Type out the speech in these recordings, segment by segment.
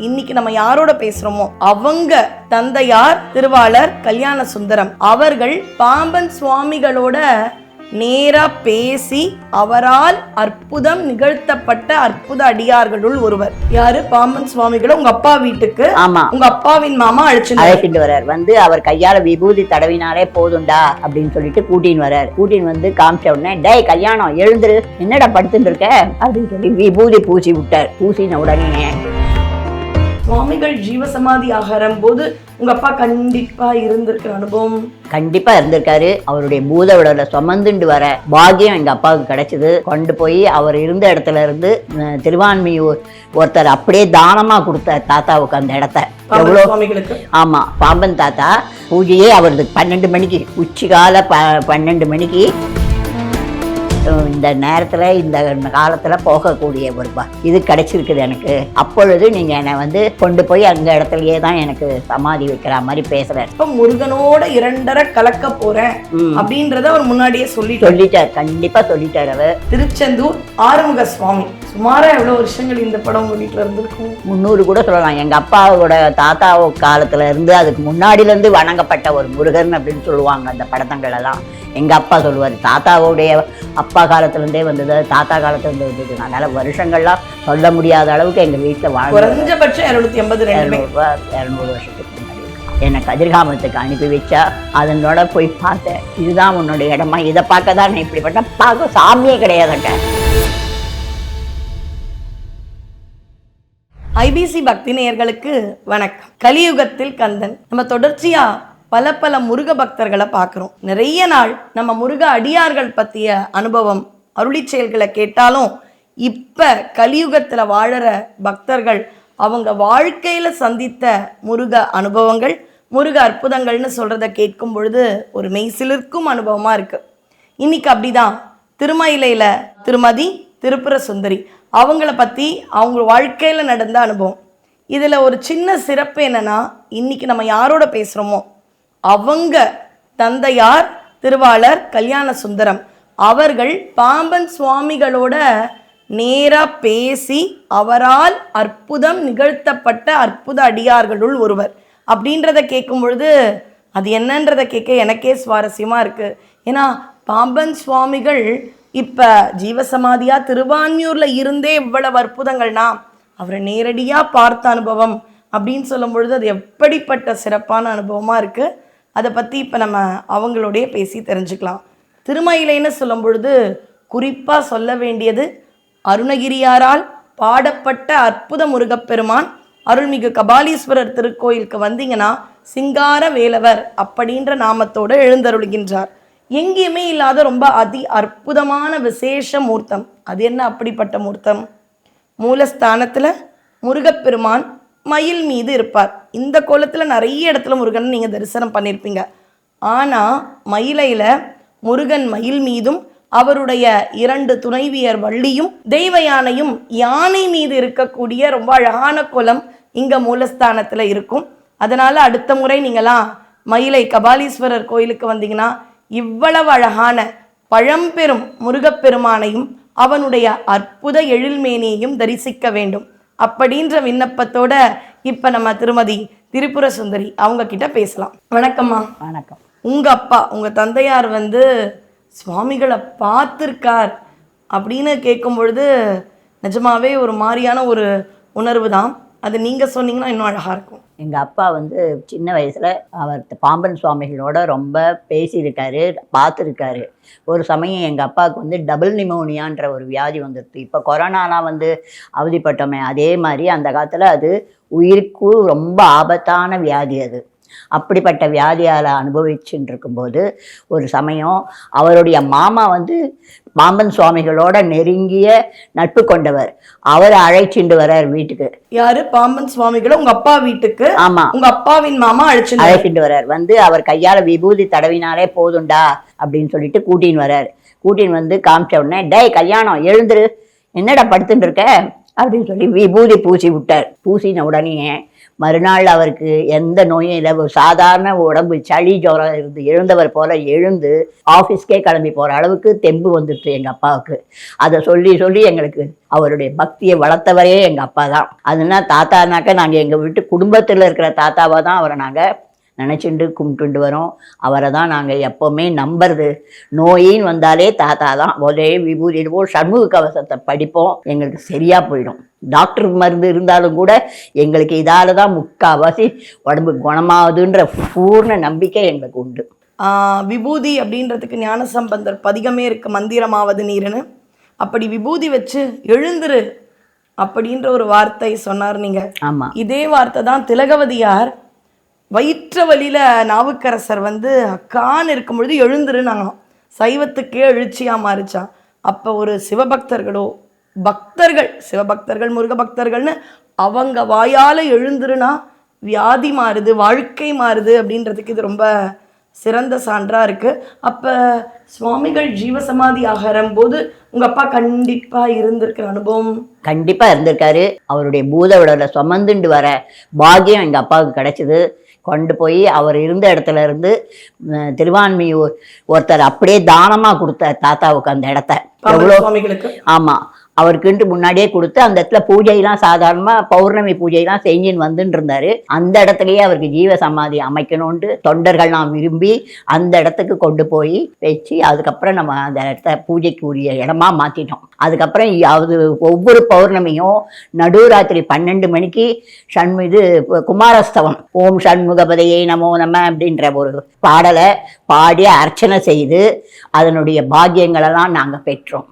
இன்னைக்கு நம்ம யாரோட பேசுறோமோ அவங்க தந்தையார் திருவாளர் கல்யாண சுந்தரம் அவர்கள் பாம்பன் சுவாமிகளோட நேரா பேசி அவரால் அற்புதம் நிகழ்த்தப்பட்ட அற்புத அடியார்களுள் ஒருவர். யாரு? பாம்பன் சுவாமிகளை உங்க அப்பா வீட்டுக்கு ஆமா. உங்க அப்பாவின் மாமா அழைச்சு அழைச்சிட்டு வர்றார். வந்து அவர் கையால விபூதி தடவினாலே போதும்டா அப்படின்னு சொல்லிட்டு கூட்டின்னு வர்றார். கூட்டின்னு வந்து காமிச்ச உடனே டேய் கல்யாணம் எழுந்துரு. என்னடா படுத்துட்டு இருக்க? அப்படின்னு சொல்லி விபூதி பூசி விட்டார். பூசின உடனே சுவாமிகள் ஜீவசமாதி ஆகாரம் போது உங்க அப்பா கண்டிப்பா இருந்திருக்கிற அனுபவம். கண்டிப்பா இருந்திருக்காரு. அவருடைய பூத உடலை சுமந்துண்டு வர பாக்கியம் எங்க அப்பாவுக்கு கிடைச்சது. கொண்டு போய் அவர் இருந்த இடத்துல இருந்து திருவான்மியூர் ஒருத்தர் அப்படியே தானமா கொடுத்தார் தாத்தாவுக்கு அந்த இடத்த. எவ்வளோ ஆமா பாம்பன் தாத்தா. பூஜையே அவரது பன்னெண்டு மணிக்கு. உச்சிகால ப பன்னெண்டு மணிக்கு இந்த நேரத்துல இந்த காலத்துல போகக்கூடிய ஒரு இது கிடைச்சிருக்குது எனக்கு. அப்பொழுது நீங்க என்னை வந்து கொண்டு போய் அந்த இடத்துலயே தான் எனக்கு சமாதி வைக்கிற மாதிரி பேசுறாரு. இப்ப முருகனோட இரண்டரை கலக்க போறேன் ம். அப்படின்றத அவர் முன்னாடியே சொல்லிட்டார். சொல்லிட்டார். கண்டிப்பா சொல்லிட்டார் அவர். திருச்செந்தூர் ஆறுமுக சுவாமி சுமாரா எவ்வளவு வருஷங்கள் இந்த படம் உங்க வீட்டுல இருந்திருக்கும்? முந்நூறு கூட சொல்லலாம். எங்க அப்பாவோட தாத்தா காலத்துல இருந்து அதுக்கு முன்னாடில இருந்து வணங்கப்பட்ட ஒரு முருகன் அப்படின்னு சொல்லுவாங்க அந்த படத்தங்கள் எல்லாம். எங்க அப்பா சொல்லுவார் தாத்தாவுடைய அப்பா காலத்துல இருந்தே வந்தது தாத்தா காலத்துல இருந்து வந்தது. அதனால வருஷங்கள்லாம் சொல்ல முடியாத அளவுக்கு எங்க வீட்டுல வாழ்ந்து குறைஞ்சபட்சம் இருநூத்தி எண்பது இரநூறுவா இரநூறு வருஷத்துக்கு முன்னாடி. என்னை கதிர்காமத்துக்கு அனுப்பி வச்சா அதனோட போய் பார்த்தேன். இதுதான் உன்னோட இடமா? இதை பார்க்க தான் நான் இப்படி பண்ண பார்க்க சாமியே கிடையாதுட்ட ஐபிசி பக்தி நேயர்களுக்கு வணக்கம். கலியுகத்தில் கந்தன். நம்ம தொடர்ச்சியா பல பல முருக பக்தர்களை பார்க்குறோம். நிறைய நாள் நம்ம முருக அடியார்கள் பற்றிய அனுபவம் அருளி செயல்களை கேட்டாலும் இப்போ கலியுகத்தில் வாழற பக்தர்கள் அவங்க வாழ்க்கையில் சந்தித்த முருக அனுபவங்கள் முருக அற்புதங்கள்னு சொல்கிறத கேட்கும் பொழுது ஒரு மெய்சிலிருக்கும் அனுபவமாக இருக்குது இன்னைக்கு அப்படிதான். திருமயிலையில் திருமதி திருப்புர சுந்தரி அவங்கள பற்றி அவங்க வாழ்க்கையில் நடந்த அனுபவம். இதில் ஒரு சின்ன சிறப்பு என்னென்னா இன்றைக்கி நம்ம யாரோட பேசுகிறோமோ அவங்க தந்தையார் திருவாளர் கல்யாண சுந்தரம் அவர்கள் பாம்பன் சுவாமிகளோட நேராக பேசி அவரால் அற்புதம் நிகழ்த்தப்பட்ட அற்புத அடியார்களுள் ஒருவர். அப்படின்றத கேட்கும் பொழுது அது என்னன்றதை கேட்க எனக்கே சுவாரஸ்யமாக இருக்குது ஏன்னா பாம்பன் சுவாமிகள் இப்போ ஜீவசமாதியாக திருவான்மியூரில் இருந்தே இவ்வளவு அற்புதங்கள்னா அவரை நேரடியாக பார்த்த அனுபவம் அப்படின்னு சொல்லும் பொழுது அது எப்படிப்பட்ட சிறப்பான அனுபவமாக இருக்குது அதை பற்றி இப்போ நம்ம அவங்களோடைய பேசி தெரிஞ்சுக்கலாம். திருமயிலைன்னு சொல்லும் பொழுது குறிப்பாக சொல்ல வேண்டியது அருணகிரியாரால் பாடப்பட்ட அற்புத முருகப்பெருமான் அருள்மிகு கபாலீஸ்வரர் திருக்கோயிலுக்கு வந்தீங்கன்னா சிங்கார வேலவர் அப்படின்ற நாமத்தோடு எழுந்தருளுகின்றார். எங்கேயுமே இல்லாத ரொம்ப அதி அற்புதமான விசேஷ மூர்த்தம். அது என்ன அப்படிப்பட்ட மூர்த்தம்? மூலஸ்தானத்தில் முருகப்பெருமான் மயில் மீது இருப்பார். இந்த கோலத்தில் நிறைய இடத்துல முருகன் நீங்கள் தரிசனம் பண்ணியிருப்பீங்க ஆனால் மயிலையில் முருகன் மயில் மீதும் அவருடைய இரண்டு துணைவியர் வள்ளியும் தெய்வ யானையும் யானை மீது இருக்கக்கூடிய ரொம்ப அழகான குலம் இங்கே மூலஸ்தானத்தில் இருக்கும். அதனால் அடுத்த முறை நீங்களாம் மயிலை கபாலீஸ்வரர் கோயிலுக்கு வந்தீங்கன்னா இவ்வளவு அழகான பழம்பெரும் முருகப்பெருமானையும் அவனுடைய அற்புத எழில்மேனியையும் தரிசிக்க வேண்டும். அப்படின்ற விண்ணப்பத்தோட இப்ப நம்ம திருமதி திரிபுர சுந்தரி அவங்க கிட்ட பேசலாம். வணக்கம்மா. வணக்கம். உங்க அப்பா உங்க தந்தையார் வந்து சுவாமிகளை பார்த்துருக்கார் அப்படின்னு கேட்கும் பொழுது நிஜமாவே ஒரு மாதிரியான ஒரு உணர்வு தான் அது நீங்க சொன்னீங்கன்னா இன்னும் அழகா இருக்கும். எங்கள் அப்பா வந்து சின்ன வயசில் அவர் பாம்பன் சுவாமிகளோட ரொம்ப பேசியிருக்காரு பார்த்துருக்காரு. ஒரு சமயம் எங்கள் அப்பாவுக்கு வந்து டபுள் நிமோனியான்ற ஒரு வியாதி வந்துடுது இப்போ கொரோனாலாம் வந்து அவதிப்பட்டோமே. அதே மாதிரி அந்த காலத்தில் அது உயிருக்கு ரொம்ப ஆபத்தான வியாதி அது. அப்படிப்பட்ட வியாதியால் அனுபவிச்சுட்டு இருக்கும்போது ஒரு சமயம் அவருடைய மாமா வந்து பாம்பன் சுவாமிகளோட நெருங்கிய நட்பு கொண்டவர். அவரை அழைச்சிட்டு வர்றார் வீட்டுக்கு. யாரு? பாம்பன் சுவாமிகளை உங்க அப்பா வீட்டுக்கு? ஆமா. உங்க அப்பாவின் மாமா அழைச்சு அழைச்சிட்டு வர்றார் வந்து அவர் கையால விபூதி தடவினாலே போதும்டா அப்படின்னு சொல்லிட்டு கூட்டின்னு வர்றார் கூட்டின்னு வந்து காமிச்ச உடனே டேய் கல்யாணம் எழுந்துரு. என்னடா படுத்துட்டு இருக்க? அப்படின்னு சொல்லி விபூதி பூசி விட்டார். பூசின உடனே மறுநாள் அவருக்கு எந்த நோயும் இல்லை. ஒரு சாதாரண உடம்பு சளி ஜுரம் இருந்து எழுந்தவர் போல எழுந்து ஆஃபீஸ்க்கே கிளம்பி போகிற அளவுக்கு தெம்பு வந்துடுச்சு எங்கள் அப்பாவுக்கு. அதை சொல்லி சொல்லி எங்களுக்கு அவருடைய பக்தியை வளர்த்தவரே எங்கள் அப்பா தான். அதுனா தாத்தானாக்க நாங்கள் எங்கள் வீட்டு குடும்பத்தில் இருக்கிற தாத்தாவாக தான் அவரை நாங்கள் நினச்சிண்டு கும்பிட்டுண்டு வரோம். அவரை தான் நாங்கள் எப்போவுமே நம்புறது. நோயின்னு வந்தாலே தாத்தா தான் ஒரே விபூதி எடுப்போம் சண்முக கவசத்தை படிப்போம். எங்களுக்கு சரியாக போயிடும். டாக்டர் மருந்து இருந்தாலும் கூட எங்களுக்கு இதால தான் முக்கால்வாசி உடம்பு குணமாகுதுன்ற பூர்ண நம்பிக்கை எங்களுக்கு உண்டு. ஆஹ் விபூதி அப்படின்றதுக்கு ஞானசம்பந்தர் பதிகமே இருக்கு மந்திரமாவது நீருன்னு. அப்படி விபூதி வச்சு எழுந்துரு அப்படின்ற ஒரு வார்த்தை சொன்னார் நீங்க. இதே வார்த்தை தான் திலகவதியார் வயிற்று வழியில் நாவுக்கரசர் வந்து அக்கான்னு இருக்கும் பொழுது எழுந்துருனாங்களாம். சைவத்துக்கே எழுச்சியாக மாறிச்சான் அப்போ ஒரு சிவபக்தர்களோ பக்தர்கள் சிவபக்தர்கள் முருக பக்தர்கள்னு அவங்க வாயால் எழுந்துருனா வியாதி மாறுது வாழ்க்கை மாறுது அப்படின்றதுக்கு இது ரொம்ப சிறந்த சான்றாக இருக்குது அப்போ சுவாமிகள் ஜீவசமாதி ஆகிறம்போது போது அப்பா கண்டிப்பாக இருந்திருக்கிற அனுபவம்? கண்டிப்பாக இருந்திருக்காரு. அவருடைய பூத உடலை சுமந்துண்டு வர பாகியம் எங்கள் அப்பாவுக்கு கிடச்சிது. கொண்டு போய் அவர் இருந்த இடத்துல இருந்து திருவான்மியூர் ஒருத்தர் அப்படியே தானமாக கொடுத்த தாத்தாவுக்கு அந்த இடத்த. சுவாமிகளுக்கு? ஆமாம் அவருக்குன்ட்டு முன்னாடியே கொடுத்து அந்த இடத்துல பூஜையெல்லாம் சாதாரணமாக பௌர்ணமி பூஜையெல்லாம் செஞ்சுன்னு வந்துட்டு இருந்தாரு அந்த இடத்துலயே அவருக்கு ஜீவ சமாதி அமைக்கணும்ட்டு தொண்டர்கள்லாம் விரும்பி அந்த இடத்துக்கு கொண்டு போய் வச்சு அதுக்கப்புறம் நம்ம அந்த இடத்த பூஜைக்கு உரிய இடமா மாற்றிட்டோம் அதுக்கப்புறம் அது ஒவ்வொரு பௌர்ணமியும் நடுராத்திரி பன்னெண்டு மணிக்கு ஷண்மு இது குமாரஸ்தவம் ஓம் ஷண்முகபதையே நமோ நம்ம அப்படின்ற ஒரு பாடலை பாடி அர்ச்சனை செய்து அதனுடைய பாக்கியங்களெல்லாம் நாங்கள் பெற்றோம்.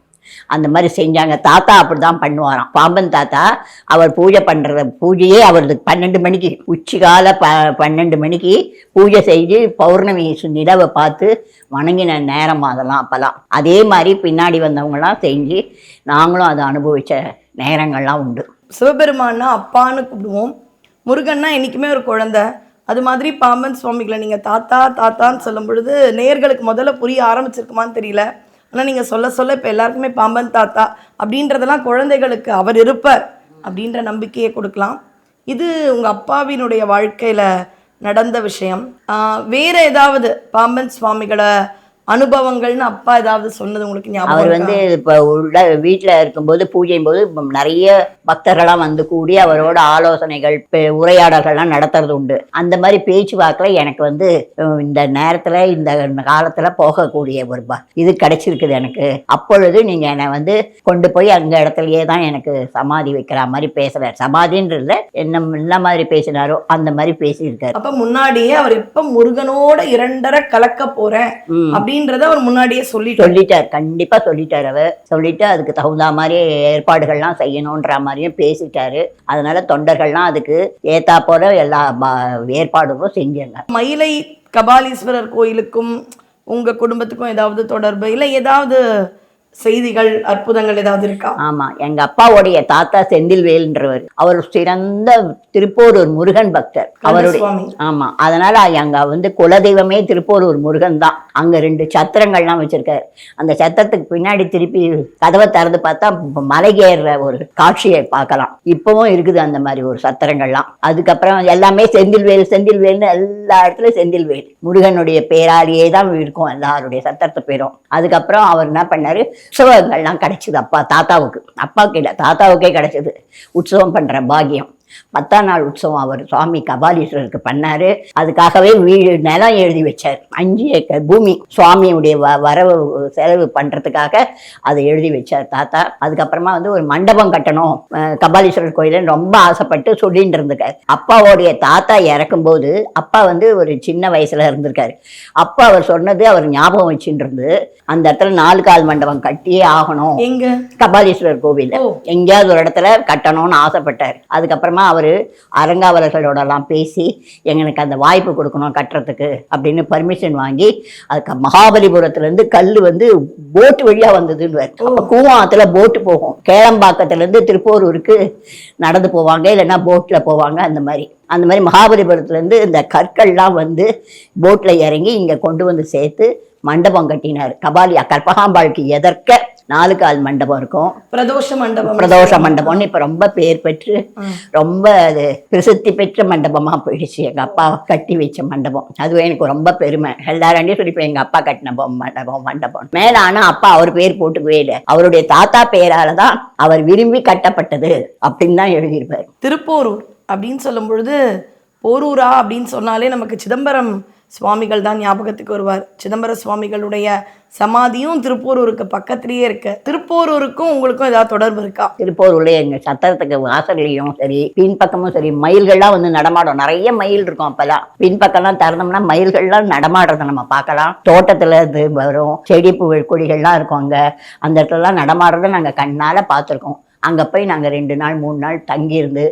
அந்த மாதிரி செஞ்சாங்க. தாத்தா அப்படிதான் பண்ணுவாராம். பாம்பன் தாத்தா அவர் பூஜை பண்ணுற பூஜையே அவரது பன்னெண்டு மணிக்கு உச்சிகால ப பன்னெண்டு மணிக்கு பூஜை செஞ்சு பௌர்ணமி சு- நிலவை பார்த்து வணங்கின நேரம் அதெல்லாம் அப்போல்லாம். அதே மாதிரி பின்னாடி வந்தவங்களாம் செஞ்சு நாங்களும் அதை அனுபவித்த நேரங்கள்லாம் உண்டு. சிவபெருமான்னா அப்பான்னு கூப்பிடுவோம். முருகன்னா என்றைக்குமே ஒரு குழந்தை. அது மாதிரி பாம்பன் சுவாமிகளை நீங்கள் தாத்தா தாத்தான்னு சொல்லும் பொழுது நேர்களுக்கு முதல்ல புரிய ஆரம்பிச்சிருக்குமான்னு தெரியல. ஆனால் நீங்கள் சொல்ல சொல்ல இப்போ எல்லாருக்குமே பாம்பன் தாத்தா அப்படின்றதெல்லாம் குழந்தைகளுக்கு அவர் இருப்பார் அப்படின்ற நம்பிக்கையை கொடுக்கலாம். இது உங்கள் அப்பாவினுடைய வாழ்க்கையில் நடந்த விஷயம். வேறு ஏதாவது பாம்பன் சுவாமிகளை அனுபவங்கள்னு அப்பா ஏதாவது சொன்னது உங்களுக்கு ஞாபகம் அவர்? வந்து இப்போ உள்ள வீட்டில் இருக்கும்போது பூஜையும் போது நிறைய பக்தர்களாம் வந்து கூடி அவரோட ஆலோசனைகள் உரையாடல்கள்லாம் நடத்துறது உண்டு அந்த மாதிரி பேச்சுவாக்கில் எனக்கு வந்து இந்த நேரத்தில் இந்த காலத்தில் போகக்கூடிய ஒரு ப இது கிடைச்சிருக்குது எனக்கு அப்பொழுது நீங்கள் என்னை வந்து கொண்டு போய் அந்த இடத்துலயே தான் எனக்கு சமாதி வைக்கிற மாதிரி பேசுகிறார் சமாதின்றதுல என்ன என்ன மாதிரி பேசினாரோ அந்த மாதிரி பேசியிருக்காரு அப்ப முன்னாடியே அவர் எப்ப முருகனோட இரண்டரை கலக்க போறேன் ம். அப்படின்றத அவர் முன்னாடியே சொல்லிட்டார். சொல்லிட்டார். கண்டிப்பா சொல்லிட்டார் அவர். சொல்லிட்டு அதுக்கு தகுந்த மாதிரி ஏற்பாடுகள்லாம் செய்யணுன்ற மாதிரியும் பேசிட்டாரு. அதனால தொண்டர்கள்லாம் அதுக்கு ஏத்தா போல எல்லா ப- ஏற்பாடுகளும் செஞ்சாங்க. மயிலை கபாலீஸ்வரர் கோயிலுக்கும் உங்க குடும்பத்துக்கும் ஏதாவது தொடர்பு? இல்ல ஏதாவது செய்திகள் அற்புதங்கள் ஏதாவது இருக்கா? ஆமா. எங்க அப்பாவுடைய தாத்தா செந்தில்வேல்ன்றவர். அவர் சிறந்த திருப்போரூர் முருகன் பக்தர். அவருடைய ஆமா. அதனால அங்க வந்து குலதெய்வமே திருப்போரூர் முருகன் தான். அங்க ரெண்டு சத்திரங்கள்லாம் வச்சிருக்காரு. அந்த சத்திரத்துக்கு பின்னாடி திருப்பி கதவை திறந்து பார்த்தா மலை ஏறுற ஒரு காட்சியை பார்க்கலாம். இப்பவும் இருக்குது அந்த மாதிரி ஒரு சத்திரங்கள்லாம். அதுக்கப்புறம் எல்லாமே செந்தில்வேல் செந்தில்வேல்னு எல்லா இடத்துலயும் செந்தில்வேல். முருகனுடைய பேராலேயே தான் இருக்கும் எல்லாருடைய சத்திரத்து பேரும். அதுக்கப்புறம் அவர் என்ன பண்ணாரு? உற்சவங்கள்லாம் கிடைச்சிது அப்பா தாத்தாவுக்கு. அப்பாவுக்கு இல்லை தாத்தாவுக்கே கிடைச்சிது. உற்சவம் பண்ற பாக்கியம். பத்தாம் நாள் உற்சவம் அவர் சுவாமி கபாலீஸ்வரருக்கு பண்ணாரு. அதுக்காகவே வீடு நிலம் எழுதி வச்சார். அஞ்சு ஏக்கர் பூமி சுவாமியுடைய வ வரவு செலவு பண்றதுக்காக அதை எழுதி வச்சார் தாத்தா. அதுக்கப்புறமா வந்து ஒரு மண்டபம் கட்டணும். கபாலீஸ்வரர் கோயிலுன்னு ரொம்ப ஆசைப்பட்டு சொல்லிட்டு இருந்திருக்காரு. அப்பாவோடைய தாத்தா இறக்கும்போது அப்பா வந்து ஒரு சின்ன வயசுல இருந்திருக்காரு. அப்பா அவர் சொன்னது அவர் ஞாபகம் வச்சுட்டு இருந்து அந்த இடத்துல நாலு கால் மண்டபம் கட்டியே ஆகணும். கபாலீஸ்வரர் கோவில். எங்கேயாவது ஒரு இடத்துல கட்டணும்னு ஆசைப்பட்டார். அதுக்கப்புறமா அவர் அரங்காவலர்களோடலாம் பேசி எங்களுக்கு அந்த வாய்ப்பு கொடுக்கணும் கட்டுறதுக்கு அப்படின்னு பர்மிஷன் வாங்கி அதுக்கு மகாபலிபுரத்துலேருந்து கல் வந்து போட்டு வழியாக வந்ததுன்னு அப்போ கூவாத்துல போட்டு போகும். கேளம்பாக்கத்துலேருந்து திருப்போரூருக்கு நடந்து போவாங்க இல்லைன்னா போட்டில் போவாங்க அந்த மாதிரி. அந்த மாதிரி மகாபலிபுரத்துலேருந்து இந்த கற்கள்லாம் வந்து போட்டில் இறங்கி இங்கே கொண்டு வந்து சேர்த்து மண்டபம் கட்டினார். கபாலி கற்பகாம்பாளுக்கு எதற்க நாலு கால் மண்டபம் இருக்கும். பிரதோஷ மண்டபம். பிரதோஷ மண்டபம்னு இப்போ ரொம்ப பேர் பெற்று ரொம்ப அது பிரசித்தி பெற்ற மண்டபமா போயிடுச்சு. எங்க அப்பா கட்டி வச்ச மண்டபம். அதுவே எனக்கு ரொம்ப பெருமை. எல்லாராண்டையும் சொல்லிப்பேன் எங்க அப்பா கட்டின மண்டபம் மண்டபம். மேல ஆனா அப்பா அவர் பேர் போட்டுக்கவே இல்லை. அவருடைய தாத்தா பேரால தான் அவர் விரும்பி கட்டப்பட்டது அப்படின்னு தான் எழுதியிருப்பார். திருப்போரூர் அப்படின்னு சொல்லும் பொழுது போரூரா அப்படின்னு சொன்னாலே நமக்கு சிதம்பரம் சுவாமிகள் தான் ஞாபகத்துக்கு வருவார். சிதம்பர சுவாமிகளுடைய சமாதியும் திருப்போரூருக்கு பக்கத்திலேயே இருக்கு. திருப்போரூருக்கும் உங்களுக்கும் ஏதாவது தொடர்பு இருக்கா? திருப்போரூர்ல எங்க சத்திரத்துக்கு வாசல்லையும் சரி பின்பக்கமும் சரி மயில்கள்லாம் வந்து நடமாடும். நிறைய மயில் இருக்கும் அப்பெல்லாம். பின்பக்கம்லாம் திறந்தோம்னா மயில்கள்லாம் நடமாடுறத நம்ம பார்க்கலாம். தோட்டத்துல இது வரும் செடி பூ கொடிகள்லாம் இருக்கும் அங்க. அந்த இடத்துலலாம் நடமாடுறத நாங்க கண்ணால பார்த்துருக்கோம். அங்க போய் நாங்க ரெண்டு நாள் மூணு நாள் தங்கியிருந்து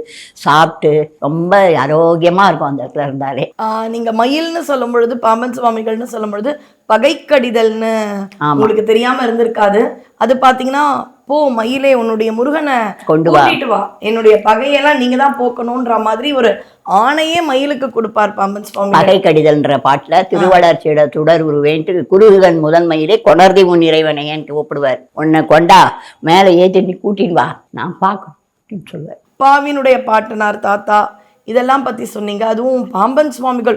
சாப்பிட்டு ரொம்ப ஆரோக்கியமா இருக்கும் அந்த இடத்துல இருந்தாலே ஆஹ் நீங்க மயில்னு சொல்லும் பொழுது பாம்பன் சுவாமிகள்னு சொல்லும் பொழுது பகைக்கடிதல்னு ஆமா. உங்களுக்கு தெரியாம இருந்திருக்காது அது பாத்தீங்கன்னா போ மயிலே உன்னுடைய முருகனை கொண்டு வா. கூட்டிட்டு வா. என்னுடைய பகையெல்லாம் நீங்க தான் போக்கணும்ன்ற மாதிரி ஒரு ஆணையே மயிலுக்கு கொடுப்பார் பாம்பன் சுவாமி. பகை கடிதல்ன்ற பாட்டுல திருவளர்ச்சியிட துடர் உருவேன்ட்டு குருகுகன் முதன்மையிலே கொணர்தி உன் இறைவனையன்ட்டு கூப்பிடுவார் உன்னை கொண்டா மேலே ஏற்றி நீ கூட்டின்னு வா. நான் பார்க்கணும் சொல்லுவார் பாவினுடைய பாட்டனார் தாத்தா இதெல்லாம் பத்தி சொன்னீங்க. அதுவும் பாம்பன் சுவாமிகள்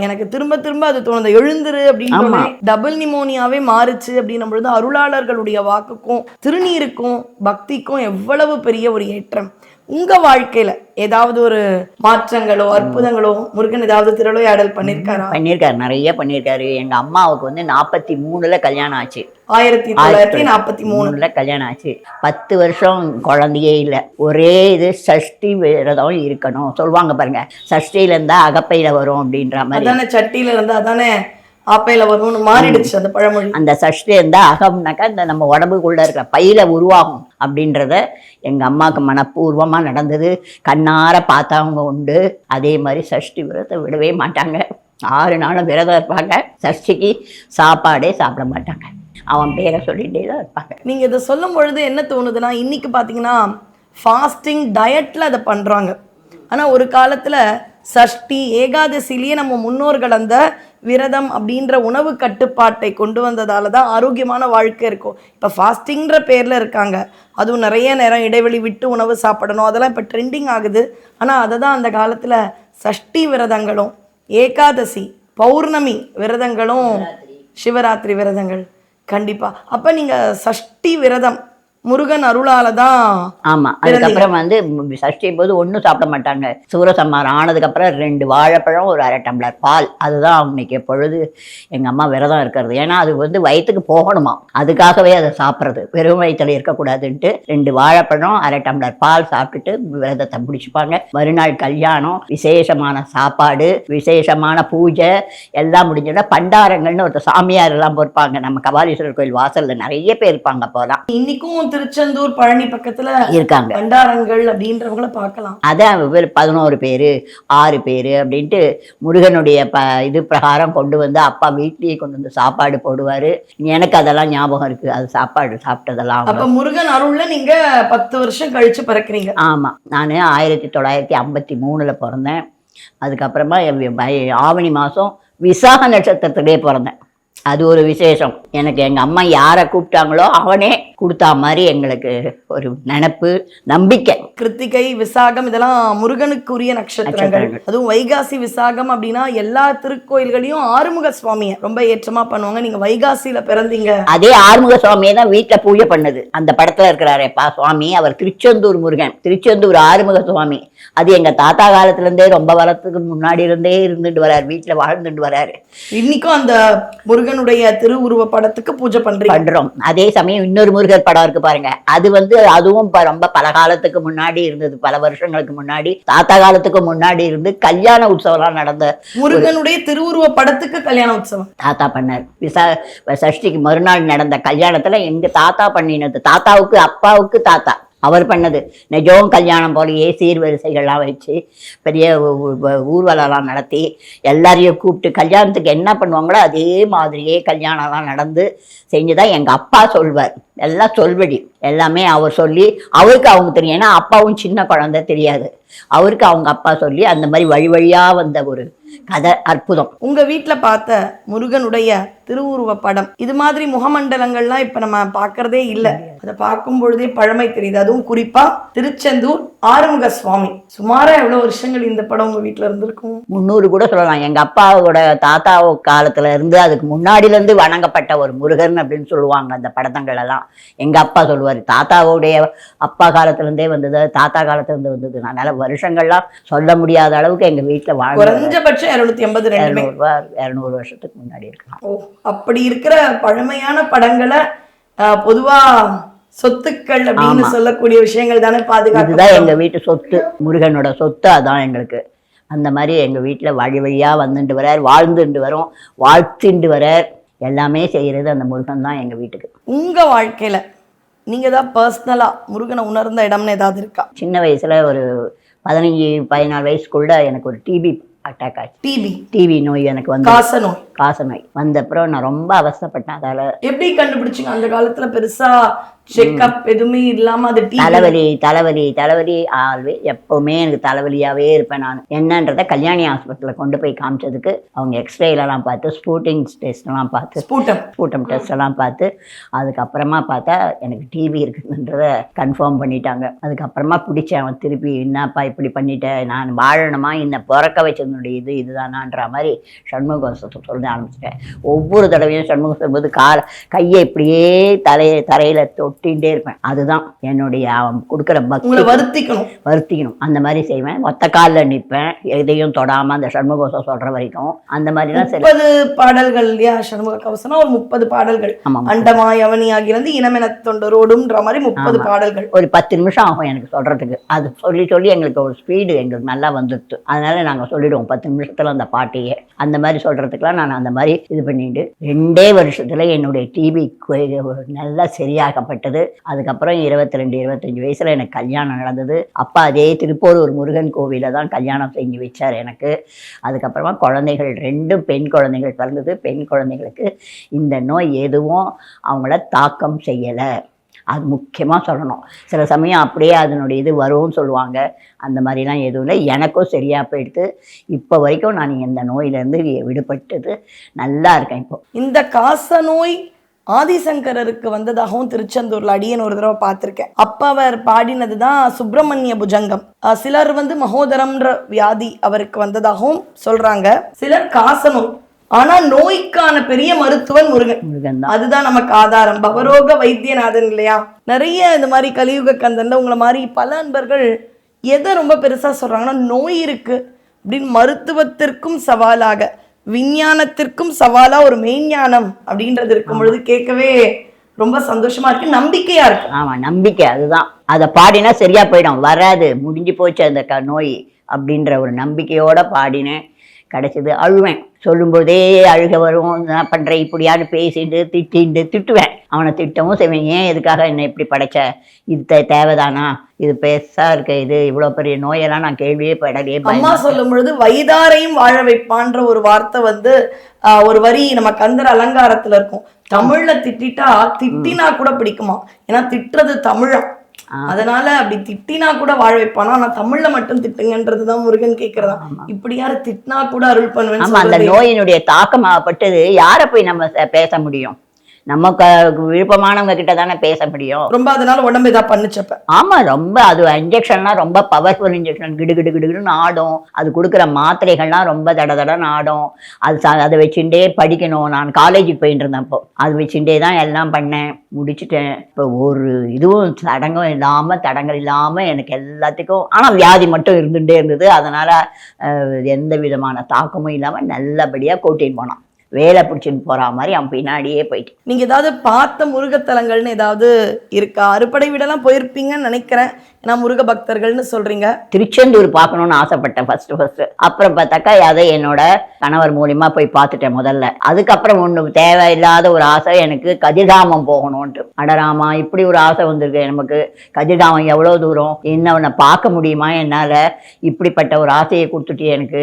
எனக்கு திரும்ப திரும்ப அது தோணுது. எழுந்துரு அப்படின்னு டபுள் நிமோனியாவே மாறுச்சு அப்படின்னும் பொழுது அருளாளர்களுடைய வாக்குக்கும் திருநீருக்கும் பக்திக்கும் எவ்வளவு பெரிய ஒரு ஏற்றம். உங்க வாழ்க்கையில ஏதாவது ஒரு மாற்றங்களோ அற்புதங்களோ முருகன் ஏதாவது திருவிளையாடல் பண்ணிருக்காரா? பண்ணியிருக்காரு நிறைய பண்ணியிருக்காரு எங்க அம்மாவுக்கு வந்து நாற்பத்தி மூணுல கல்யாணம் ஆச்சு. ஆயிரத்தி தொள்ளாயிரத்தி நாற்பத்தி மூணு மூணுல கல்யாணம் ஆச்சு. பத்து வருஷம் குழந்தையே இல்லை. ஒரே இது சஷ்டி விரதம் இருக்கணும். சொல்லுவாங்க பாருங்க சஷ்டியில இருந்தா அகப்பையில வரும் அப்படின்ற மாதிரி. அதானே சட்டியில இருந்து அதானே ஆப்பையில வரும்னு மாறிடுச்சு அந்த பழமொழி. அந்த சஷ்டி இருந்தால் அகம்னாக்கா இந்த நம்ம உடம்புக்குள்ள இருக்கிற பையில உருவாகும் அப்படின்றத எங்க அம்மாவுக்கு மனப்பூர்வமா நடந்தது. கண்ணார பார்த்தவங்க உண்டு. அதே மாதிரி சஷ்டி விரதத்தை விடவே மாட்டாங்க. ஆறு நாளும் விரதம் இருப்பாங்க. சஷ்டிக்கு சாப்பாடே சாப்பிட மாட்டாங்க. அவன் பேரை சொல்லிட்டே தான் இருப்பாங்க. நீங்க இதை சொல்லும் பொழுது என்ன தோணுதுன்னா இன்னைக்கு பாத்தீங்கன்னா ஃபாஸ்டிங் டயட்ல அதை பண்றாங்க. ஆனா ஒரு காலத்துல சஷ்டி ஏகாதசிலேயே நம்ம முன்னோர்கள் அந்த விரதம் அப்படின்ற உணவு கட்டுப்பாட்டை கொண்டு வந்ததால தான் ஆரோக்கியமான வாழ்க்கை இருக்கும். இப்போ ஃபாஸ்டிங்ன்ற பேர்ல இருக்காங்க. அதுவும் நிறைய நேரம் இடைவெளி விட்டு உணவு சாப்பிடணும். அதெல்லாம் இப்போ ட்ரெண்டிங் ஆகுது. ஆனா அதை தான் அந்த காலத்துல சஷ்டி விரதங்களும் ஏகாதசி பௌர்ணமி விரதங்களும் சிவராத்திரி விரதங்கள். கண்டிப்பா. அப்ப நீங்க சஷ்டி விரதம் முருகன் அருளால தான் ஆமா அதுக்கப்புறம் வந்து சஷ்டி போது ஒன்றும் சாப்பிட மாட்டாங்க. சூரசம்மாரம் ஆனதுக்கப்புறம் ரெண்டு வாழைப்பழம் ஒரு அரை டம்ளர் பால். அதுதான் அவங்களுக்கு எப்பொழுது எங்க அம்மா விரதம் இருக்கிறது. ஏன்னா அது வந்து வயிற்றுக்கு போகணுமா? அதுக்காகவே அதை சாப்பிட்றது. வெறும் வயிற்றுல இருக்கக்கூடாதுன்ட்டு ரெண்டு வாழைப்பழம் அரை டம்ளர் பால் சாப்பிட்டுட்டு விரதத்தை முடிச்சுப்பாங்க. மறுநாள் கல்யாணம் விசேஷமான சாப்பாடு விசேஷமான பூஜை எல்லாம் முடிஞ்சோன்னா பண்டாரங்கள்னு ஒரு சாமியார் எல்லாம் பொறுப்பாங்க. நம்ம கபாலீஸ்வரர் கோயில் வாசல்ல நிறைய பேர் இருப்பாங்க அப்போலாம் இன்னைக்கும் திருச்செந்தூர் பழனி பக்கத்துல இருக்காங்க. பண்டாரங்கள் அப்படின்றவங்கள பார்க்கலாம். அதான் பதினோரு பேர் ஆறு பேர் அப்படின்ட்டு முருகனுடைய ப இது பிரகாரம் கொண்டு வந்து அப்பா வீட்லேயே கொண்டு வந்து சாப்பாடு போடுவார். எனக்கு அதெல்லாம் ஞாபகம் இருக்குது அது சாப்பாடு சாப்பிட்டதெல்லாம் அப்ப முருகன் அருள்ல நீங்க பத்து வருஷம் கழிச்சு பிறக்கிறீங்க. ஆமாம் நான் ஆயிரத்தி தொள்ளாயிரத்தி ஐம்பத்தி மூணில் பிறந்தேன். அதுக்கப்புறமா ஆவணி மாதம் விசாக நட்சத்திரத்திலே பிறந்தேன். அது ஒரு விசேஷம். எனக்கு எங்கள் அம்மா யாரை கூப்பிட்டாங்களோ அவனே கொடுத்தா மாதிரி எங்களுக்கு ஒரு நினப்பு நம்பிக்கை. கிருத்திகை விசாகம் இதெல்லாம் முருகனுக்குரிய நட்சத்திரங்கள். அதுவும் வைகாசி விசாகம் அப்படின்னா எல்லா திருக்கோயில்களையும் ஆறுமுக சுவாமியை ரொம்ப ஏற்றமா பண்ணுவாங்க. நீங்க வைகாசியில பிறந்தீங்க. அதே ஆறுமுக சுவாமியை தான் வீட்டில் பூஜை பண்ணது. அந்த படத்துல இருக்கிறாரேப்பா சுவாமி. அவர் திருச்செந்தூர் முருகன். திருச்செந்தூர் ஆறுமுக சுவாமி. அது எங்க தாத்தா காலத்துல இருந்தே ரொம்ப வருஷத்துக்கு முன்னாடி இருந்தே இருந்துட்டு வராரு. வீட்டுல வாழ்ந்துட்டு வராரு. இன்னைக்கும் அந்த முருகனுடைய திருவுருவ படத்துக்கு பூஜை பண்றீங்க. பண்றோம். அதே சமயம் இன்னொரு முருகர் படம் இருக்கு பாருங்க. அது வந்து அதுவும் ரொம்ப பல காலத்துக்கு முன்னாடி இருந்தது. பல வருஷங்களுக்கு முன்னாடி. தாத்தா காலத்துக்கு முன்னாடி இருந்து கல்யாண உற்சவம்லாம் நடந்த முருகனுடைய திருவுருவ படத்துக்கு கல்யாண உற்சவம். தாத்தா பண்ணார். விசா சஷ்டிக்கு மறுநாள் நடந்த கல்யாணத்துல எங்க தாத்தா பண்ணினது. தாத்தாவுக்கு அப்பாவுக்கு தாத்தா. அவர் பண்ணது. நிஜம் கல்யாணம் போலயே சீர்வரிசைகள்லாம் வச்சு பெரிய ஊர்வலம்லாம் நடத்தி எல்லாரையும் கூப்பிட்டு கல்யாணத்துக்கு என்ன பண்ணுவாங்களோ அதே மாதிரியே கல்யாணம்லாம் நடந்து செஞ்சு தான் எங்கள் அப்பா சொல்வார். எல்லாம் சொல்வடி. எல்லாமே அவர் சொல்லி அவருக்கு அவங்க தெரியும். ஏன்னா அப்பாவும் சின்ன குழந்தை தெரியாது. அவருக்கு அவங்க அப்பா சொல்லி அந்த மாதிரி வழி வழியாக வந்த ஒரு கதை அற்புதம். உங்க வீட்ல பார்த்த முருகனுடைய திருவுருவ படம் இது மாதிரி முகமண்டலங்கள்லாம் இப்ப நம்ம பார்க்கறதே இல்ல. அதை பார்க்கும் பொழுதே பழமை தெரியுது. அதுவும் குறிப்பா திருச்செந்தூர் ஆறுமுக சுவாமி சுமாரா எவ்வளவு வருஷங்கள் இந்த படம் உங்க வீட்ல இருந்திருக்கும்? முந்நூறு கூட சொல்லலாம். எங்க அப்பாவோட தாத்தா காலத்துல இருந்து அதுக்கு முன்னாடில இருந்து வணங்கப்பட்ட ஒரு முருகன் அப்படின்னு சொல்லுவாங்க அந்த படத்தங்கள் எல்லாம் எங்க அப்பா சொல்லுவாரு தாத்தாவுடைய அப்பா காலத்துல இருந்தே வந்தது தாத்தா காலத்துல இருந்து வந்தது. அதனால வருஷங்கள்லாம் சொல்ல முடியாத அளவுக்கு எங்க வீட்டுல வாழ்ந்த குறைஞ்சபட்சம் இருநூத்தி எண்பது இரநூறுவா இரநூறு வருஷத்துக்கு முன்னாடி இருக்கலாம். ஓ அப்படி இருக்கிற பழமையான படங்களை ஆஹ், பொதுவா சொத்துக்கள் அப்படின்னு சொல்லக்கூடிய விஷயங்கள் தானே பாதுகாப்பு இதுதான் எங்க வீட்டு சொத்து முருகனோட சொத்து அதான் எங்களுக்கு. அந்த மாதிரி எங்க வீட்டுல வழி வழியா வந்துட்டு வரார் வாழ்ந்துட்டு வரோம் வாழ்த்திண்டு வரார். எல்லாமே செய்யறது அந்த முருகன் தான் எங்க வீட்டுக்கு. உங்க வாழ்க்கையில நீங்க தான் பர்சனலா முருகனை உணர்ந்த இடம்னு ஏதாவது இருக்கா? சின்ன வயசுல ஒரு பதினஞ்சு பதினாலு வயசுக்குள்ள எனக்கு ஒரு டிபி அட்டாக் ஆச்சு. டிபி டிவி நோய் எனக்கு வந்து காச நோய். காச நோய். வந்தப்புறம் நான் ரொம்ப அவஸ்தைப்பட்டேன். அதால எப்படி கண்டுபிடிச்சீங்க? அந்த காலத்துல பெருசா செக்அப் எதுவுமே இல்லாம அது தலைவலி தலைவலி தலைவலி ஆல்வே எப்பவுமே எனக்கு தலைவலியாவே இருப்பேன் நான். என்னன்றதை கல்யாணி ஹாஸ்பிட்டலில் கொண்டு போய் காமிச்சதுக்கு அவங்க எக்ஸ்ரேலலாம் பார்த்து ஸ்பூட்டிங் டெஸ்ட்லாம் பார்த்து ஸ்பூட்டம் ஸ்பூட்டம் டெஸ்ட் எல்லாம் பார்த்து அதுக்கப்புறமா பார்த்தா எனக்கு டிவி இருக்குன்றத கன்ஃபார்ம் பண்ணிட்டாங்க. அதுக்கப்புறமா பிடிச்சேன். அவன் திருப்பி என்னப்பா இப்படி பண்ணிட்டேன் நான் வாழணுமா? என்னை பிறக்க வச்சதனுடைய இது இதுதானான்ற மாதிரி சண்முகம் சொல்ல ஆரம்பிச்சிட்டேன். ஒவ்வொரு தடவையும் சண்முகம் சொல்லும்போது கால கையை இப்படியே தலையை தரையில தொட்டிகிட்டே இருப்பேன். அதுதான் என்னுடைய அவன் கொடுக்குற பக்தி. வருத்திக்கணும். வருத்திக்கணும். அந்த மாதிரி செய்வேன். ஒத்த காலில் நிற்பேன் எதையும் தொடாம அந்த சண்முகோசம் சொல்ற வரைக்கும். அந்த மாதிரிலாம் சரி முப்பது பாடல்கள் இல்லையா? சண்முக கவசனா ஒரு முப்பது பாடல்கள். ஆமாம் அண்டமாய் அவனி ஆகிறது இனமென தொண்டரோடும்ன்ற மாதிரி முப்பது பாடல்கள். ஒரு பத்து நிமிஷம் ஆகும் எனக்கு சொல்றதுக்கு. அது சொல்லி சொல்லி எங்களுக்கு ஒரு ஸ்பீடு எங்களுக்கு நல்லா வந்துடுது அதனால நாங்கள் சொல்லிடுவோம். பத்து நிமிஷத்துல அந்த பாட்டையே. அந்த மாதிரி சொல்றதுக்குலாம் நான் அந்த மாதிரி இது பண்ணிட்டு ரெண்டே வருஷத்துல என்னுடைய டிபி நல்லா சரியாகப்பட்டது. அதுக்கப்புறம் இருபத்தி ரெண்டு இருபத்தஞ்சு வயசுல எனக்கு கல்யாணம் நடந்தது. அப்பா அதே திருப்போரூர் முருகன் கோவிலில் தான் கல்யாணம் செஞ்சு வச்சார் எனக்கு. அதுக்கப்புறமா குழந்தைகள் ரெண்டும் பெண் குழந்தைகள் பிறந்தது. பெண் குழந்தைகளுக்கு இந்த நோய் எதுவும் அவங்கள தாக்கம் செய்யலை. அது முக்கியமாக சொல்லணும். சில சமயம் அப்படியே அதனுடைய இது வரும்னு சொல்லுவாங்க. அந்த மாதிரிலாம் எதுவும் இல்லை. எனக்கும் சரியாக போயிடுது. இப்போ வரைக்கும் நான் இந்த நோயிலேருந்து விடுபட்டது நல்லா இருக்கேன் இப்போ. இந்த காச நோய் ஆதிசங்கரருக்கு வந்ததாகவும் திருச்செந்தூர்ல அடியன் ஒரு தடவை பார்த்திருக்கேன். அப்ப அவர் பாடினது தான் சுப்பிரமணிய புஜங்கம். சிலர் வந்து மகோதரம்ன்ற வியாதி அவருக்கு வந்ததாகவும் சொல்றாங்க. சிலர் காச நோய் ஆனா நோய்க்கான பெரிய மருத்துவன் முருகன். முருகன் தான் அதுதான் நமக்கு ஆதாரம். பவரோக வைத்தியநாதன் இல்லையா? நிறைய இந்த மாதிரி கலியுக கந்தன்ல உங்களை மாதிரி பல அன்பர்கள் எதை ரொம்ப பெருசா சொல்றாங்கன்னா நோய் இருக்கு அப்படின்னு மருத்துவத்திற்கும் சவாலாக. விஞ்ஞானத்திற்கும் சவாலா ஒரு மெய்ஞானம் அப்படின்றது இருக்கும் பொழுது கேட்கவே ரொம்ப சந்தோஷமா இருக்கு. நம்பிக்கையா இருக்கு. ஆமாம் நம்பிக்கை அதுதான். அதை பாடினா சரியாக போயிடும். வராது முடிஞ்சு போச்சு அந்த க நோய் அப்படின்ற ஒரு நம்பிக்கையோட பாடினேன். கிடைச்சது அழுவேன். சொல்லும்போதே அழுக வரும். நான் பண்ணுறேன் இப்படியான்னு பேசிட்டு திட்டிண்டு திட்டுவேன். அவனை திட்டவும் செய்வேன். ஏன் எதுக்காக என்னை இப்படி படைச்ச? இது தே- தேவைதானா? இது பெருசா இருக்க. இது இவ்வளோ பெரிய நோயெல்லாம் நான் கேள்வியே படலையே அம்மா சொல்லும் பொழுது வைதாரையும் வாழ வைப்பான்ற ஒரு வார்த்தை வந்து ஆஹ், ஒரு வரி நம்ம கந்தர் அலங்காரத்துல இருக்கும். தமிழ்ல திட்டிட்டா திட்டினா கூட பிடிக்குமா? ஏன்னா திட்டுறது தமிழா. அதனால அப்படி திட்டினா கூட வாழ வைப்பானா. ஆனா தமிழ்ல மட்டும் திட்டுங்கன்றதுதான் முருகன் கேக்குறதா? இப்படி யாரு திட்டினா கூட அருள் பண்ணுவேன்னு ஆமா அந்த நோயினுடைய தாக்கமாகப்பட்டது யாரை போய் நம்ம பேச முடியும்? நம்ம க விருப்பமானவங்க கிட்ட தானே பேச முடியும். ரொம்ப அதனால உடம்பு இதா பண்ணுச்சப்ப. ஆமா ரொம்ப அது இன்ஜெக்ஷன்லாம் ரொம்ப பவர்ஃபுல் இன்ஜெக்ஷன் கிடு கிடு கிடுன்னு ஆடும். அது கொடுக்குற மாத்திரைகள்லாம் ரொம்ப தட தடன்னு ஆடும். அது அதை வச்சுட்டே படிக்கணும். நான் காலேஜுக்கு போயிட்டு இருந்தேன் அப்போ அது வச்சுட்டே தான் எல்லாம் பண்ணேன். முடிச்சிட்டேன். இப்போ ஒரு இதுவும் தடங்கும் இல்லாமல் தடங்கள் இல்லாமல் எனக்கு எல்லாத்துக்கும் ஆனால் வியாதி மட்டும் இருந்துகிட்டே இருந்தது. அதனால் எந்த விதமான தாக்கமும் இல்லாமல் நல்லபடியாக கூட்டின்னு போனான். வேலை பிடிச்சின்னு போகிற மாதிரி அவன் பின்னாடியே போயிட்டு. நீங்கள் ஏதாவது பார்த்த முருகத்தலங்கள்னு ஏதாவது இருக்கா? அறுபடை வீடெல்லாம் போயிருப்பீங்கன்னு நினைக்கிறேன். ஏன்னா முருக பக்தர்கள்னு சொல்றீங்க? திருச்செந்தூர் பார்க்கணும்னு ஆசைப்பட்டேன் ஃபர்ஸ்ட் ஃபர்ஸ்ட் அப்புறம் பார்த்தாக்கா அதை என்னோட கணவர் மூலியமா போய் பார்த்துட்டேன் முதல்ல. அதுக்கப்புறம் ஒன்று தேவையில்லாத ஒரு ஆசை எனக்கு கதிர்காமம் போகணும்ன்ட்டு. அடராமா இப்படி ஒரு ஆசை வந்திருக்கு நமக்கு. கதிர்காமம் எவ்வளோ தூரம்? என்னவனை பார்க்க முடியுமா? என்னால் இப்படிப்பட்ட ஒரு ஆசையை கொடுத்துட்டு எனக்கு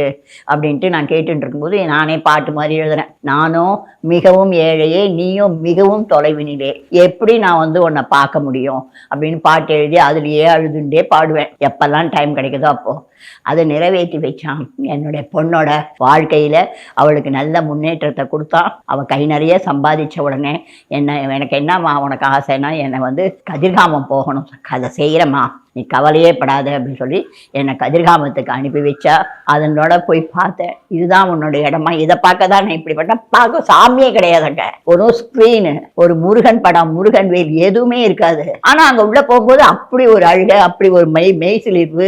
அப்படின்ட்டு நான் கேட்டுட்டு இருக்கும்போது நானே பாட்டு மாதிரி எழுதுறேன் நானும் மிகவும் ஏழையே நீயும் மிகவும் தொலைவினிலே. எப்படி நான் வந்து உன்னை பார்க்க முடியும்? அப்படின்னு பாட்டு எழுதி அதுலேயே அழுதுண்டே பாடுவேன். எப்பெல்லாம் டைம் கிடைக்குதோ அப்போ. அதை நிறைவேற்றி வச்சான். என்னுடைய பொண்ணோட வாழ்க்கையில அவளுக்கு நல்ல முன்னேற்றத்தை கொடுத்தான். அவ கை நிறைய சம்பாதிச்ச உடனே என்ன எனக்கு என்னம்மா உனக்கு ஆசைன்னா என்னை வந்து கதிர்காமம் போகணும். அதை செய்கிறம்மா நீ கவலையே படாத அப்படின்னு சொல்லி என்னை கதிர்காமத்துக்கு அனுப்பி வச்சா அதனோட போய் பார்த்தேன். இதுதான் உன்னோட இடமா. இதை பார்க்க தான் நான் இப்படி பண்ணேன் பார்க்க சாமியே கிடையாதுங்க. ஒரு ஸ்க்ரீனு ஒரு முருகன் படம் முருகன் வேல் எதுவுமே இருக்காது. ஆனா அங்க உள்ள போகும்போது அப்படி ஒரு அழுகை அப்படி ஒரு மெய் மெய்சிலிர்வு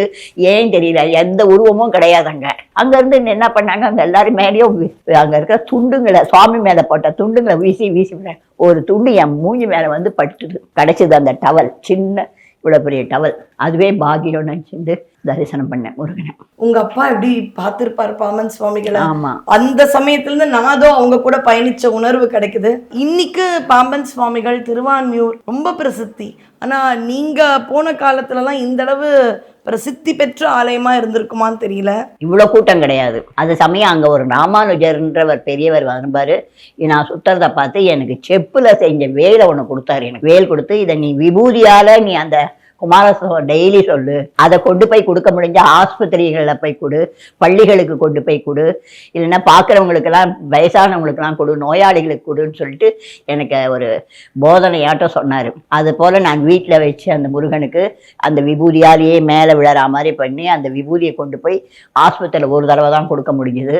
ஏன் தெரியல? எந்த உருவமும் கிடையாதுங்க. அங்க இருந்து என்ன பண்ணாங்க? அங்க எல்லாரும் மேலேயும் அங்க இருக்கிற துண்டுங்களை சுவாமி மேல போட்ட துண்டுங்களை வீசி வீசி ஒரு துண்டு என் மூஞ்சி மேல வந்து பட்டுது கிடைச்சது அந்த டவல். சின்ன இவ்வளவு பெரிய டவல். அதுவே பாகியம் நினைச்சிட்டு தரிசனம் பண்ணேன் முருகனை. உங்க அப்பா எப்படி பார்த்திருப்பாரு பாமன் சுவாமிகளை? ஆமா. அந்த சமயத்துல இருந்து நாதோ அவங்க கூட பயணிச்ச உணர்வு கிடைக்குது. இன்னைக்கு பாம்பன் சுவாமிகள் திருவான்மியூர் ரொம்ப பிரசித்தி. ஆனா நீங்க போன காலத்துலலாம் இந்த அளவு பிரசித்தி பெற்ற ஆலயமா இருந்திருக்குமான்னு தெரியல. இவ்வளோ கூட்டம் கிடையாது. அது சமயம் அங்கே ஒரு ராமானுஜர்ன்றவர் பெரியவர் வரும்பாரு. நான் சுத்துறதை பார்த்து எனக்கு செப்புல செஞ்ச வேலை ஒன்று கொடுத்தாரு எனக்கு. வேல் கொடுத்து இதை நீ விபூதியால நீ அந்த குமாரசோகம் டெய்லி சொல்லு. அதை கொண்டு போய் கொடுக்க முடிஞ்ச ஆஸ்பத்திரிகளில் போய் கொடு. பள்ளிகளுக்கு கொண்டு போய் கொடு. இல்லைன்னா பார்க்குறவங்களுக்கெல்லாம் வயசானவங்களுக்கெல்லாம் கொடு. நோயாளிகளுக்கு கொடுன்னு சொல்லிட்டு எனக்கு ஒரு போதனையாட்டம் சொன்னார். அது போல் நான் வீட்டில் வச்சு அந்த முருகனுக்கு அந்த விபூதியாலேயே மேலே விழற மாதிரி பண்ணி அந்த விபூதியை கொண்டு போய் ஆஸ்பத்திரியில் ஒரு தடவை தான் கொடுக்க முடிஞ்சுது.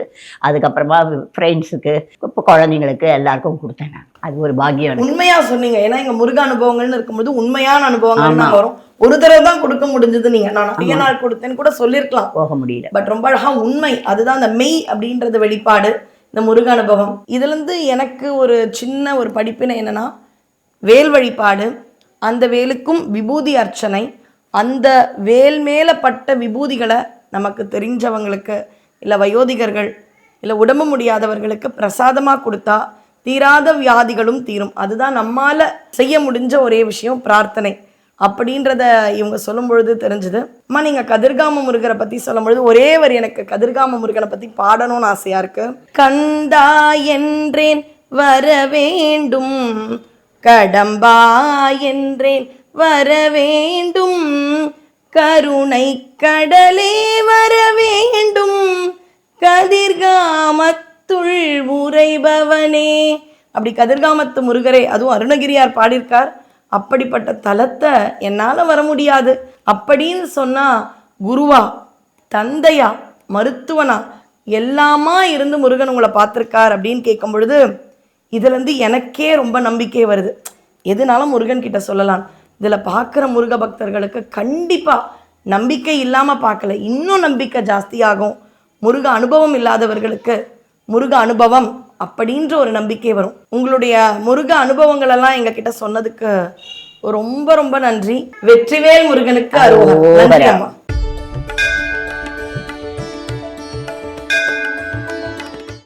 அதுக்கப்புறமா ஃப்ரெண்ட்ஸுக்கு இப்போ குழந்தைங்களுக்கு எல்லாருக்கும் கொடுத்தேன் நான். அது ஒரு பாக்கியம். உண்மையா சொன்னீங்க. ஏன்னா இங்க முருக அனுபவங்கள்னு இருக்கும்போது உண்மையான அனுபவங்கள் வரும். ஒரு தடவை தான் கொடுக்க முடிஞ்சது நீங்க. நான் அதிக நாள் கொடுத்தேன்னு கூட சொல்லியிருக்கலாம் போக முடியல. பட் ரொம்ப அழகா உண்மை. அதுதான் அந்த மெய் அப்படின்றது வெளிப்பாடு. இந்த முருக அனுபவம். இதுல இருந்து எனக்கு ஒரு சின்ன ஒரு படிப்பினை என்னன்னா வேல் வழிபாடு அந்த வேலுக்கும் விபூதி அர்ச்சனை அந்த வேல் மேல பட்ட விபூதிகளை நமக்கு தெரிஞ்சவங்களுக்கு இல்லை வயோதிகர்கள் இல்லை உடம்பு முடியாதவர்களுக்கு பிரசாதமா கொடுத்தா தீராத வியாதிகளும் தீரும். அதுதான் நம்மால செய்ய முடிஞ்ச ஒரே விஷயம் பிரார்த்தனை. அப்படின்றத இவங்க சொல்லும் பொழுது தெரிஞ்சுது. அம்மா நீங்க கதிர்காம முருகரை பத்தி சொல்லும் பொழுது ஒரே வரி எனக்கு. கதிர்காம முருகனை பத்தி பாடணும்னு ஆசையா இருக்கு. கண்டா என்றேன் வர வேண்டும். கடம்பா என்றேன் வர வேண்டும். கருணை கடலே வர வேண்டும். கதிர்காமத்துள் உறைபவனே அப்படி கதிர்காமத்து முருகரே அதுவும் அருணகிரியார் பாடியிருக்கார். அப்படிப்பட்ட தலத்தை என்னால் வர முடியாது. அப்படின்னு சொன்னால் குருவா தந்தையா மருத்துவனா எல்லாமா இருந்து முருகன் உங்களை பார்த்துருக்கார் அப்படின்னு கேட்கும் பொழுது இதுலேருந்து எனக்கே ரொம்ப நம்பிக்கை வருது. எதுனாலும் முருகன் கிட்ட சொல்லலாம்? இதில் பார்க்குற முருக பக்தர்களுக்கு கண்டிப்பாக நம்பிக்கை இல்லாமல் பார்க்கல. இன்னும் நம்பிக்கை ஜாஸ்தியாகும். முருக அனுபவம் இல்லாதவர்களுக்கு முருக அனுபவம் அப்படின்ற ஒரு நம்பிக்கை வரும். உங்களுடைய முருக அனுபவங்கள் எல்லாம் எங்ககிட்ட சொன்னதுக்கு ரொம்ப ரொம்ப நன்றி. வெற்றிவேல் முருகனுக்கு அருவம் நன்றி அம்மா.